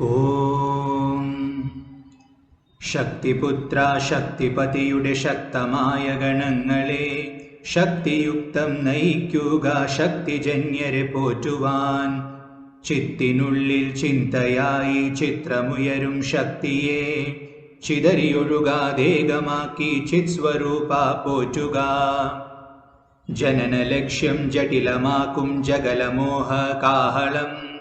ഓം. ശക്തിപുത്ര ശക്തിപതിയുടെ ശക്തമായ ഗണങ്ങളെ ശക്തിയുക്തം നയിക്കുക ശക്തിജന്യരെ പോറ്റുവാൻ. ചിത്തിനുള്ളിൽ ചിന്തയായി ചിത്രമുയരും ശക്തിയെ. ചിതറിയൊഴുകാതേകമാക്കി ചിത്സ്വരൂപ പോറ്റുക. ജനനലക്ഷ്യം ജടിലമാക്കും ജഗലമോഹ കാഹളം.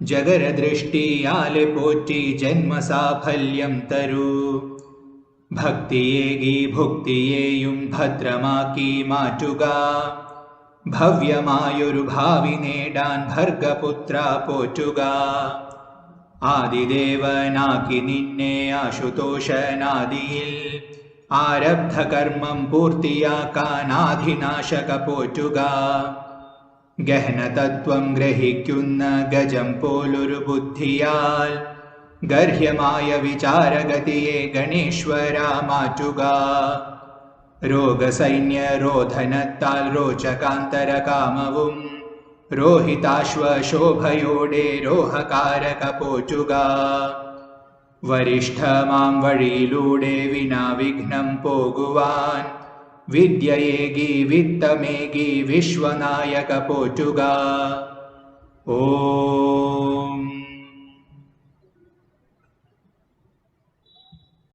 ജഗരദൃഷ്ടിയാലെ പോറ്റി ജന്മസാഫല്യം തരൂ ഭക്തിയേകി ഭുക്തിയെയും ഭദ്രമാക്കി മാറ്റുക ഭവ്യമായൊരു ഭാവി നേടാൻ ഭർഗപുത്ര പോറ്റുക ആദിദേവനാക്കി നിന്നെ ആശുതോഷനാദിയിൽ ആരബ്ധ കർമ്മം പൂർത്തിയാക്കാൻ ആധിനാശക പോറ്റുക ഗഹനതത്വം ഗ്രഹിക്കുന്ന ഗജം പോലൊരു ബുദ്ധിയാൽ ഗർഹ്യമായ വിചാരഗതിയെ ഗണേശ്വര മാറ്റുക രോഗസൈന്യ രോധനത്താൽ രോചകാന്തര കാമവും രോഹിതാശ്വശോഭയോടെ രോഹകാരക പോറ്റുക വരിഷ്ഠമാം വഴിയിലൂടെ വിനാ വിഘ്നം പോകുവാൻ विद्ययेगी वित्तमेगी विश्वनायकपोचुगा ओ